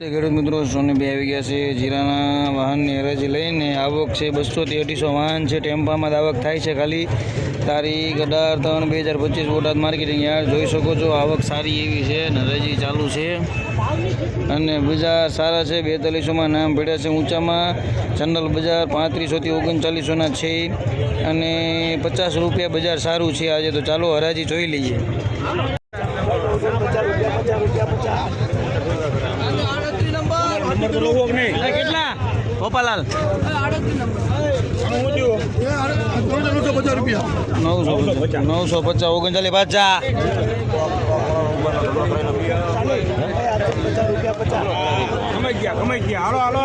ખેડૂત મિત્રો સોનીભાઈ આવી ગયા છે. જીરાના વાહનની હરાજી લઈને આવક છે બસોથી અઢીસો વાહન છે. ટેમ્પામાં આવક થાય છે ખાલી. તારીખ અઢાર ત્રણ બે હજાર પચીસ બોટાદ માર્કેટિંગ યાર્ડ જોઈ શકો છો. આવક સારી એવી છે અને હરાજી ચાલુ છે. અને બજાર સારા છે. બેતાલીસોમાં નામ પડ્યા છે ઊંચામાં. જનરલ બજાર પાંત્રીસોથી ઓગણચાલીસોના છે. અને પચાસ રૂપિયા બજાર સારું છે. આજે તો ચાલો હરાજી જોઈ લઈએ. કેટલા? ગોપાલાલ નવસો નવસો પચાસ ઓગણચાલીસ પાછા કમાઈ ગયા કમાઈ ગયા. હાલો હાલો.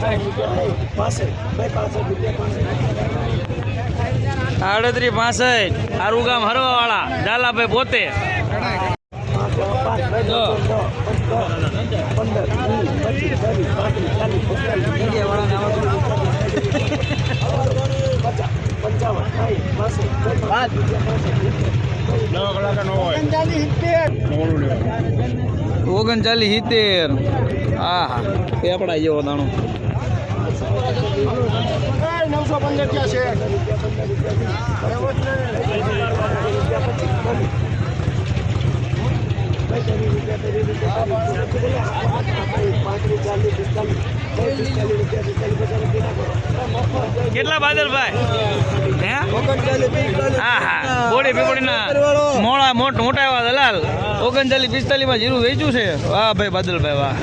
ભાઈ માલમાં આડત્રીસ પાસઠ. સારું ગામ હરવા વાળા દાલાભાઈ પોતે. પંદર ઓગણચાલીસ સિત્તેર. હા હા પેપડા જેવો દાણો. નવસો પંદર ક્યાં છે હે હા. બોડી પીપળીના મોડા મોટ મોટા એવા દલાલ. ઓગણચાલીસ પિસ્તાલીસમાં જીરું વેચ્યું છે. વાહ ભાઈ બાદલભાઈ વાહ.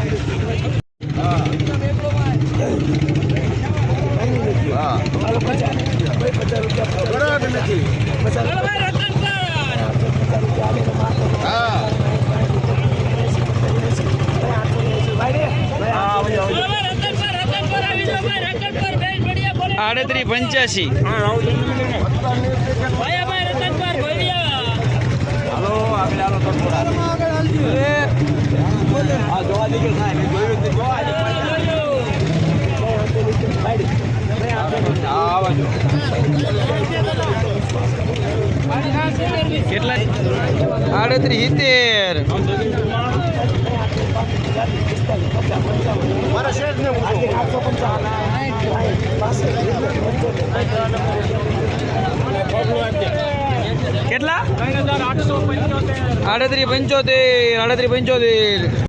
બરાબર નથી. આડત્રીસ પંચ્યાસી. કેટલા? આડત્રીસ સિત્તેર. મારા શેઠ ને કેટલા? આડત્રીસ પંચોતેર. આડત્રી પંચોતેર.